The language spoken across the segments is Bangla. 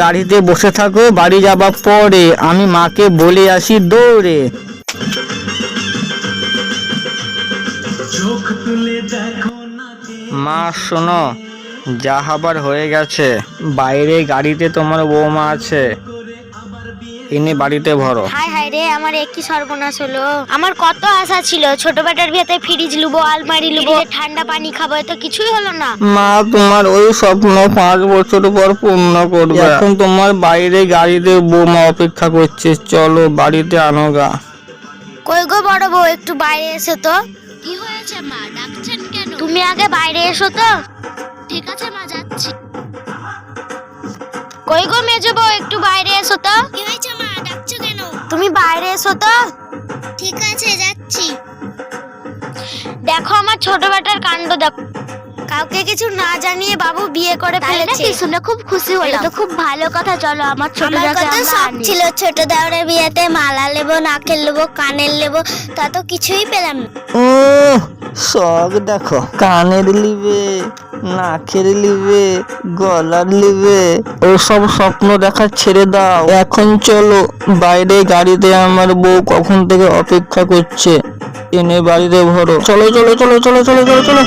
গাড়িতে বসে থাকো বাড়ি যাবার পরে আমি মাকে বলে আসি দৌড়ে। মা শোনো যা হবার হয়ে গেছে। বাইরে গাড়িতে তোমার বৌমা আছে। এনে বাড়িতে ভরো। হাই হাই রে আমার একই সর্বনাশ হলো। আমার কত আশা ছিল ছোট বেটার বিয়েতে ফ্রিজ লুবো আলমারি লুবো ঠান্ডা পানি খাব তো কিছুই হলো না। মা তোমার ওই স্বপ্ন পাঁচ বছর পর পূর্ণ করবে। এখন তোমার বাইরে গাড়িতে বৌমা অপেক্ষা করছে। চলো বাড়িতে আনো গা। কই গো বড় বউ একটু বাইরে এসো তো। কি হয়েছে মা? ডাকছেন কেন? তুমি আগে বাইরে এসো তো। ঠিক আছে মা যাচ্ছি। কই গো মেজো বউ একটু বাইরে এসো তো। কি হয়েছে তুমি বাইরে এসো তো। ঠিক আছে যাচ্ছি। দেখো আমার ছোট বেটার কাণ্ড দেখো কাউকে কিছু না জানিয়ে বাবু বিয়ে করে ফেলেছে। শুনে খুব খুশি হলো তো খুব ভালো কথা চলো আমার ছোট দাকে আনি। ছিল ছোট দেওরের বিয়েতে মালা নেব নাকের নেব কানের নেব তা তো কিছুই পেলাম না। ও শখ দেখো। কানের লিবে নাকের লিবে গলার লিবে ওসব স্বপ্ন দেখা ছেড়ে দাও। এখন চলো, বাইরে গাড়িতে আমার বউ কখন থেকে অপেক্ষা করছে। এনে বাড়িতে ভরো। চলো চলো চলো চলো চলো চলো চলো।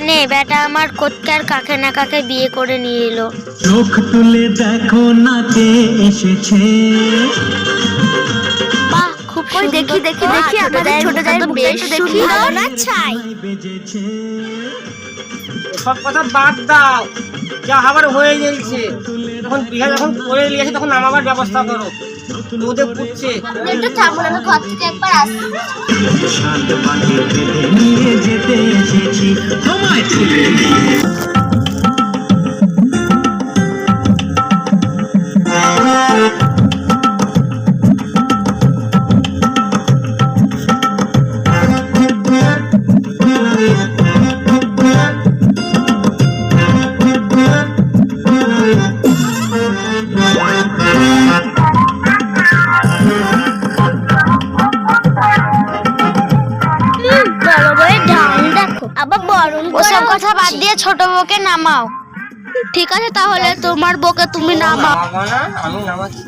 জানে বেটা আমার কোৎকার কাকে না কাকে বিয়ে করে নিয়ে এলো। চোখ তুলে দেখো না কে এসেছে। বাহ খুব ওই দেখি দেখি দেখি আমাদের ছোট জায়ের বেশ দেখি না ছাই বেজেছে। সব কথা বাদ দাও। যা হবার হয়ে গেছে। যখন বিঘা যখন করে নিয়েছে তখন নামাবার ব্যবস্থা করো। ওদের পুচ্ছে একটু থামুন আমি ঘর থেকে একবার আসি সাত পাকে নিয়ে যেতে এসেছি তোমায় আবার বরণ ওসব কথা বাদ দিয়ে ছোট বউকে নামাও। ঠিক আছে তাহলে তোমার বউকে তুমি নামাও। না আমি নামাচ্ছি।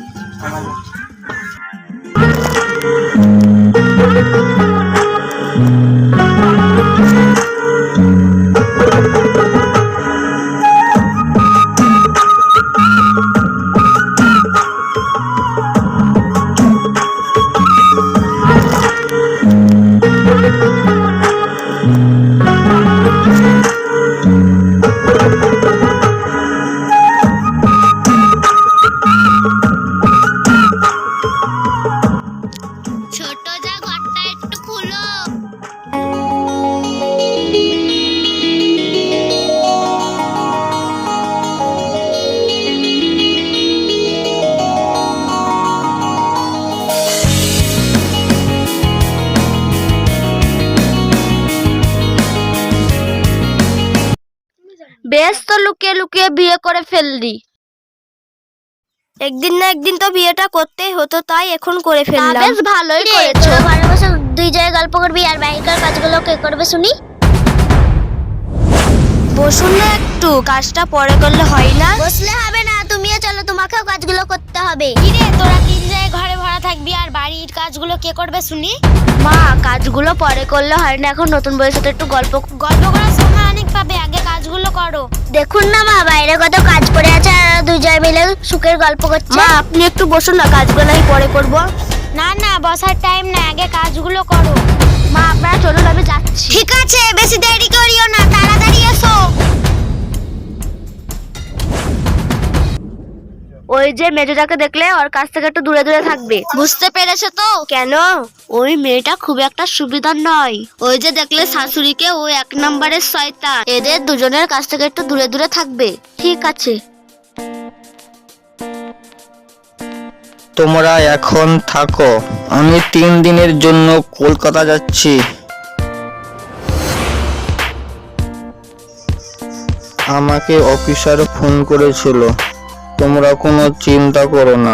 বেশ তো লুকিয়ে লুকিয়ে বিয়ে করে ফেললি। একদিন না একদিন তো বিয়েটা করতেই হতো তাই এখন করে ফেললাম। বেশ ভালোই করেছ। ঘরে বসে দুই জায়গায় গল্প করবি আর বাইরেকার কাজগুলো কে করবে শুনি? বসুন না একটু কাজটা পরে করলে হয় না। বসলে হবে না তুমিও চলো তোমাকেও কাজগুলো করতে হবে। কিরে তোরা তিন জায়গায় ঘরে ভরা থাকবি আর বাড়ির কাজগুলো কে করবে শুনি? মা কাজগুলো পরে করলে হয় না এখন নতুন বয়সে তো একটু গল্প গল্প করার সময় অনেক পাবে আগে কাজগুলো করো। দেখুন না মা বাইরে কত কাজ করে আছে আর ওরা মিলে সুখের গল্প করছে। মা আপনি একটু বসুন না কাজগুলো আমি পরে করব। না না বসার টাইম না আগে কাজগুলো করো। মা আপনারা চলুন আমি যাচ্ছি। ঠিক আছে বেশি দেরি করিও না তাড়াতাড়ি এসো। ওই যে মেজোটাকে দেখলে ওর কাছ থেকে একটু দূরে দূরে থাকবে। বুঝতে পেরেছ তো? কেন? ওই মেয়েটা খুব একটা সুবিধার নয়। ওই যে দেখলে শাশুড়িকে ও এক নম্বরের শয়তান। এদের দুজনের কাছ থেকে একটু দূরে দূরে থাকবে। ঠিক আছে। তোমরা এখন থাকো। আমি তিন দিনের জন্য কলকাতা যাচ্ছি। আমাকে অফিসার ফোন করেছিল। তোমরা কোনো চিন্তা করো না।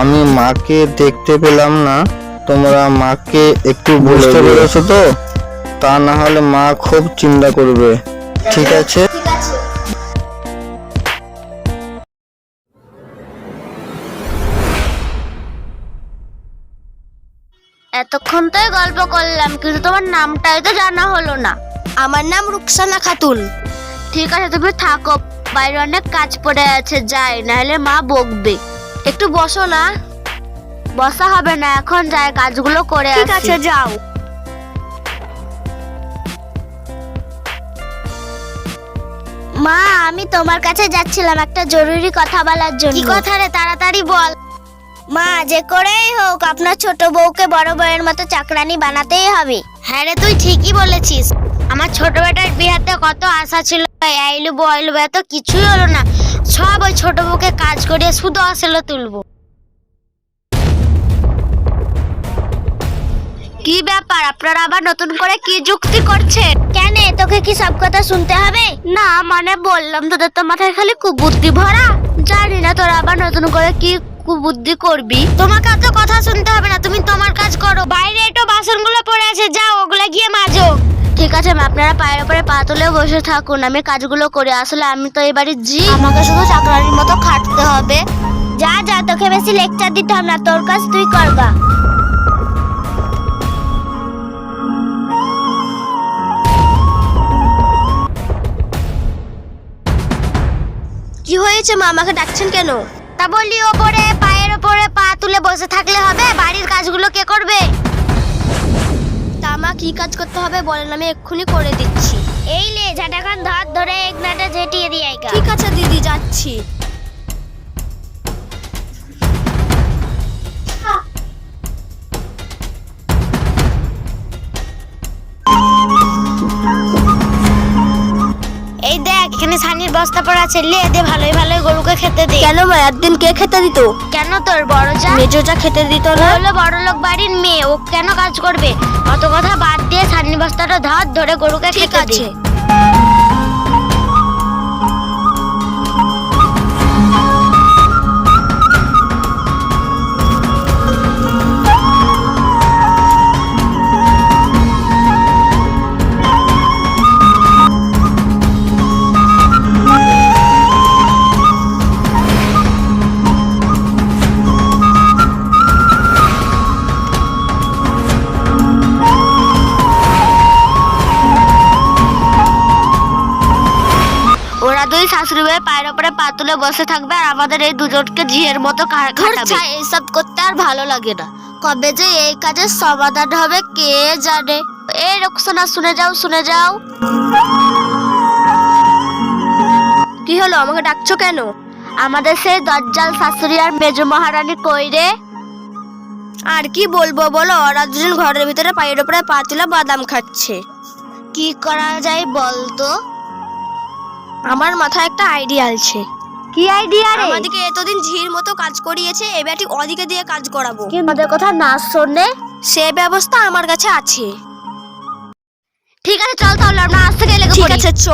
আমি মাকে দেখতে পেলাম না তোমরা মাকে একটু বুঝতে পেরেছ তো? তা না হলে মা খুব চিন্তা করবে। ঠিক আছে? এতক্ষণ তো গল্প করলাম কিন্তু তোমার নামটাই তো জানা হলো না। আমার নাম রুকসানা খাতুন। ঠিক আছে তুমি থাকো। বাইরে অনেক কাজ পড়ে আছে যাই নাহলে মা বকবে। একটু বসো না। বসা হবে না এখন যাই কাজগুলো করে ঠিক আছে যাও। মা আমি তোমার কাছে যাচ্ছিলাম একটা জরুরি কথা বলার জন্য। কি কথা রে? তাড়াতাড়ি বল। মা যে করেই হোক আপনার ছোট বউকে বড় বউয়ের মতো চাকরানি বানাতেই হবে। হ্যাঁ রে তুই ঠিকই বলেছিস। আমার ছোট বেটার বিহাতে কত আশা ছিল। আইলু এত কিছুই হলো না। সব ওই ছোট বউকে কাজ করিয়ে শুধু আসলে তুলবো। কি ব্যাপার, আপনারা আবার নতুন করে কি যুক্তি করছেন? কেন তোকে কি সব কথা শুনতে হবে? না মানে বললাম, তোদের তো মাথায় খালি কুবুদ্ধি ভরা। জানি না তোরা আবার নতুন করে কি কুবুদ্ধি করবি। তোমাকে এত কথা শুনতে হবে না, তুমি তোমার কাজ করো। বাইরে একটু বাসনগুলো পড়ে আছে, যাও। ঠিক আছে আপনারা পায়ের উপরে পা তুলে বসে থাকুন। আমি কাজগুলো করে। আসলে আমি তো এবারে জি। আমাকে শুধু চাকরানির মতো খাটতে হবে। যা যা, তোকে বেশি লেকচার দিতে হবে না। তোর কাজ তুই করবা কি হয়েছে, মা? আমাকে ডাকছেন কেন? তা বলি, ওপরে, পায়ের ওপরে পা তুলে বসে থাকলে হবে? বাড়ির কাজগুলো কে করবে? কি কাজ করতে হবে বলেন আমি এক্ষুনি করে দিচ্ছি এই লে ঝাটাখান ধার ধরে এক নাটা ঝেটিয়ে দিয়ে। ঠিক আছে দিদি যাচ্ছি এখানে সানির বস্তা পড়া আছে লে দে ভালোই ভালোই গরুকে খেতে দে। কেন মা একদিন কে খেতে দিত? কেন তোর বড় যা? মেজো যা খেতে দিত না? হলো বড় লোক বাড়ির মেয়ে ও কেন কাজ করবে? অত কথা বাদ দিয়ে সানি বস্তাটা ধর ধরে গরুকে খেতে দে। দুই শাশুড়ি ভাই পায়ের উপরে পা তুলে বসে থাকবে আর আমাদের এই দুজনকে ঝিয়ের মতো খাটাবে। এইসব করতে আর ভালো লাগে না। কবে যে এই কাজের সমাধান হবে কে জানে? এই রোকসানা শুনে যাও শুনে যাও। কি হলো আমাকে ডাকছো কেন? আমাদের সেই দজ্জাল শাশুড়ি আর মেজ মহারানী কই রে? আর কি বলব বলো ওরা দুজন ঘরের ভিতরে পায়ের উপরে পা তুলে বাদাম খাচ্ছে। কি করা যায় বলতো? আমার মাথায় একটা আইডিয়া আছে কি আইডিয়া রে? আমাদেরকে এতদিন ঝির মতো কাজ করিয়েছে এবারে ঠিক ওদিকে দিয়ে কাজ করাবো। কি আমাদের কথা না শোনে? সে ব্যবস্থা আমার কাছে আছে। ঠিক আছে চল তাহলে আমরা আজ থেকে লেগে ঠিক পড়ি। আছে চ।